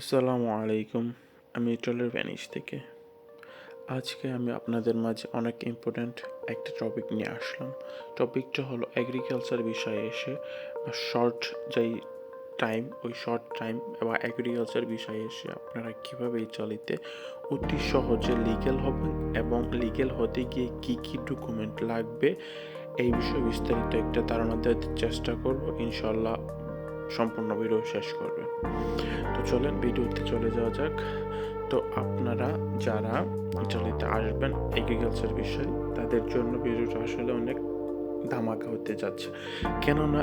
আসসালামু আলাইকুম, আমি ইটলের ভ্যানিশ থেকে। আজকে আমি আপনাদের মাঝে অনেক ইম্পর্ট্যান্ট একটা টপিক নিয়ে আসলাম। টপিকটা হলো এগ্রিকালচার বিষয়ে এসে শর্ট যেই টাইম ওই শর্ট টাইম বা এগ্রিকালচার বিষয়ে এসে আপনারা কীভাবে চলিতে অতি সহজে লিগেল হবেন এবং লিগেল হতে গিয়ে কী কী ডকুমেন্ট লাগবে, এই বিষয়ে বিস্তারিত একটা ধারণা দেওয়ার চেষ্টা করব। ইনশাল্লাহ সম্পূর্ণ ভিডিও শেষ করবে। তো চলেন ভিডিওতে চলে যাওয়া যাক। তো আপনারা যারা ইটালিতে আসবেন এগ্রিকালচার বিষয়ে, তাদের জন্য ভিডিওটা আসলে অনেক ধামাকা হতে যাচ্ছে। কেননা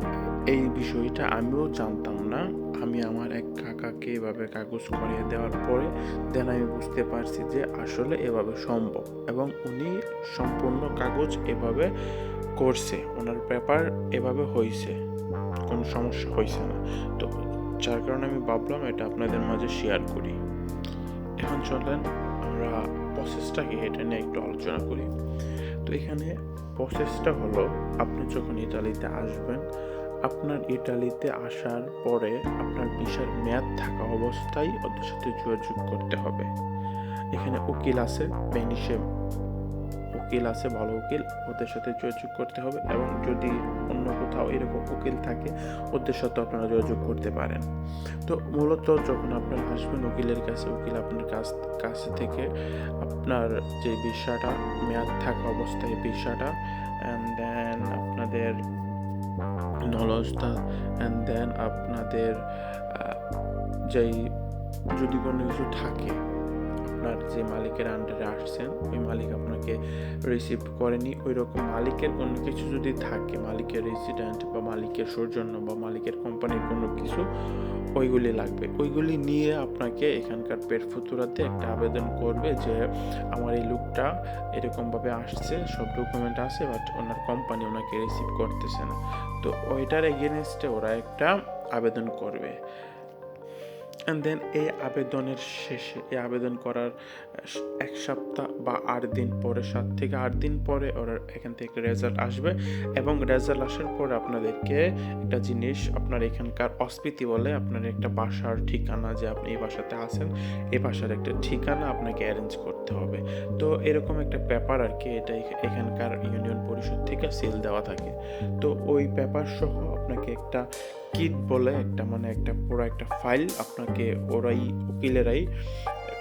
এই বিষয়টা আমিও জানতাম না। আমি আমার এক কাকাকে এভাবে কাগজ করিয়ে দেওয়ার পরে দেন আমি বুঝতে পারছি যে আসলে এভাবে সম্ভব। এবং উনি সম্পূর্ণ কাগজ এভাবে করছে, ওনার পেপার এভাবে হয়েছে কোনো সমস্যা হয়েছে না। তো যার কারণে আমি ভাবলাম এটা আপনাদের মাঝে শেয়ার করি। এখন চলেন আমরা প্রসেসটাকে এটা নিয়ে একটু আলোচনা করি। তো এখানে প্রসেসটা হলো, আপনি যখন ইতালিতে আসবেন, আপনার ইটালিতে আসার পরে আপনার ভিসার মেয়াদ থাকা অবস্থায় ওদের সাথে যোগাযোগ করতে হবে। এখানে উকিল আছে বেনিসে উকিল আছে, ভালো উকিল, ওদের সাথে যোগাযোগ করতে হবে এবং যদি অন্য কোথাও এরকম উকিল থাকে, ওদের সাথে আপনারা যোগাযোগ করতে পারেন। তো মূলত যখন আপনারা আসবেন উকিলের কাছে, উকিল আপনার কাছ, কাছে থেকে আপনার যে বিষয়টা, মেয়াদ থাকা অবস্থায় বিষয়টা অ্যান্ড দেন আপনাদের নলেজটা অ্যান্ড দেন আপনাদের যেই যদি কোনো কিছু থাকে আপনার যে মালিকের আন্ডারে আসছেন, ওই মালিক আপনাকে রিসিভ করেনি। ওই রকম মালিকের কোনো কিছু যদি থাকে, মালিকের রেসিডেন্ট বা মালিকের সৌজন্য বা মালিকের কোম্পানির কোনো কিছু, ওইগুলি লাগবে। ওইগুলি নিয়ে আপনাকে এখানকার পেট ফুতুরাতে একটা আবেদন করবে যে, আমার এই লুকটা এরকমভাবে আসছে, সব ডকুমেন্ট আছে বাট ওনার কোম্পানি ওনাকে রিসিভ করতেছে না। তো ওইটার এগেনস্টে ওরা একটা আবেদন করবে। অ্যান্ড দেন এই আবেদনের শেষে এই আবেদন করার এক সপ্তাহ বা আট দিন পরে, সাত থেকে আট দিন পরে ওরা এখান থেকে রেজাল্ট আসবে। এবং রেজাল্ট আসার পর আপনাদেরকে একটা জিনিস, আপনার এখানকার অস্পিতি বলে আপনার একটা বাসার ঠিকানা যে আপনি এই বাসাতে আছেন, এই বাসার একটা ঠিকানা আপনাকে অ্যারেঞ্জ করতে হবে। তো এরকম একটা পেপার আর কি, এটা এখানকার ইউনিয়ন পরিষদ থেকে সিল দেওয়া থাকে। তো ওই পেপার সহ আপনাকে একটা কিট বলে একটা মানে একটা পুরো একটা ফাইল আপনাকে ওরাই, উকিলেরাই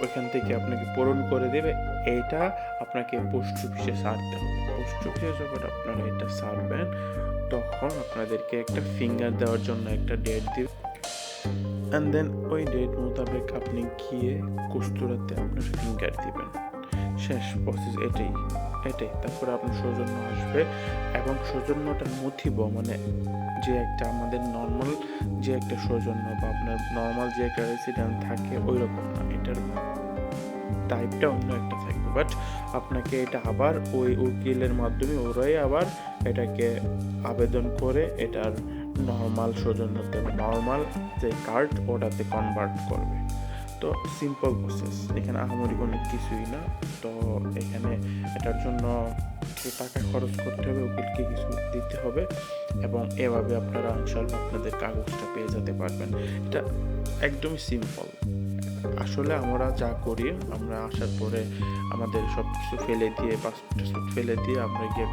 ওইখান থেকে আপনাকে পূরণ করে দেবে। এটা আপনাকে পোস্ট অফিসে সারতে হবে। পোস্ট অফিসে যখন আপনারা এটা সারবেন, তখন আপনাদেরকে একটা ফিঙ্গার দেওয়ার জন্য একটা ডেট দিবে। অ্যান্ড দেন ওই ডেট মোতাবেক আপনি গিয়ে কুস্তুরাতে আপনার ফিঙ্গার দিবেন। শেষ প্রসেস এটাই। এটাই তারপরে আপনার সৌজন্য আসবে। এবং সৌজন্যটা নথিব মানে যে একটা আমাদের নর্মাল যে একটা সৌজন্য বা আপনার নর্মাল যে একটা রেসিডেন্ট থাকে ওই রকম না। এটার টাইপটা অন্য একটা থাকবে। বাট আপনাকে এটা আবার ওই উকিলের মাধ্যমে ওরাই আবার এটাকে আবেদন করে এটার নর্মাল সৌজন্যতে নর্মাল যে কার্ড ওটাতে কনভার্ট করবে। তো সিম্পল প্রসেস এখানে আহামরি কোনো কিছুই না। তো এখানে এটার জন্য টাকা খরচ করতে হবে উকিলকে কিছু দিতে হবে এবং এভাবে আপনারা ইনশাল্লাহ আপনাদের কাগজটা পেয়ে যেতে পারবেন। এটা একদমই সিম্পল আসলে আমরা যা করি, আমরা আসার পরে আমাদের সব কিছু ফেলে দিয়ে, পাসপোর্ট ফেলে দিয়ে আমরা গিয়ে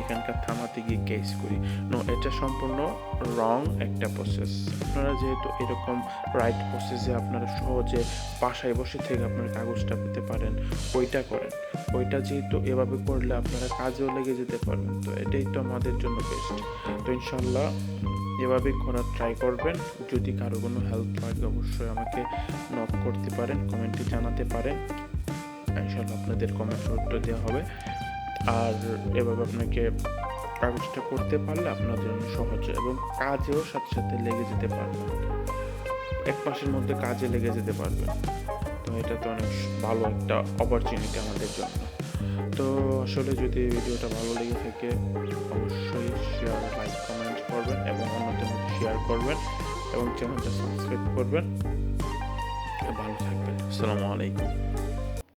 এখানকার থামাতে গিয়ে কেস করি। নো এটা সম্পূর্ণ রং একটা প্রসেস আপনারা যেহেতু এরকম রাইট প্রসেসে আপনারা সহজে বাসায় বসে থেকে আপনার কাগজটা পেতে পারেন, ওইটা করেন। ওইটা যেহেতু এভাবে করলে আপনারা কাজেও লেগে যেতে পারবেন। তো এটাই তো আমাদের জন্য বেস্ট তো ইনশাল্লাহ এভাবে করার ট্রাই করবেন। যদি কারও কোনো হেল্প লাগে, অবশ্যই আমাকে নক করতে পারেন কমেন্টে জানাতে পারেন। ইনশাল্লাহ আপনাদের কমেন্ট উত্তর দেওয়া হবে। আর এভাবে আপনাকে কাগজটা করতে পারলে আপনার জন্য সহজ এবং কাজেও সাথে সাথে লেগে যেতে পারবেন। এক মাসের মধ্যে কাজে লেগে যেতে পারবেন। তো এটা তো অনেক ভালো একটা অপরচুনিটি আমাদের জন্য। তো আসলে যদি ভিডিওটা ভালো লেগে থাকে, অবশ্যই শেয়ার শেয়ার করবেন এবং চ্যানেলটা সাবস্ক্রাইব করবেন। ভালো থাকবেন। আসসালামু আলাইকুম।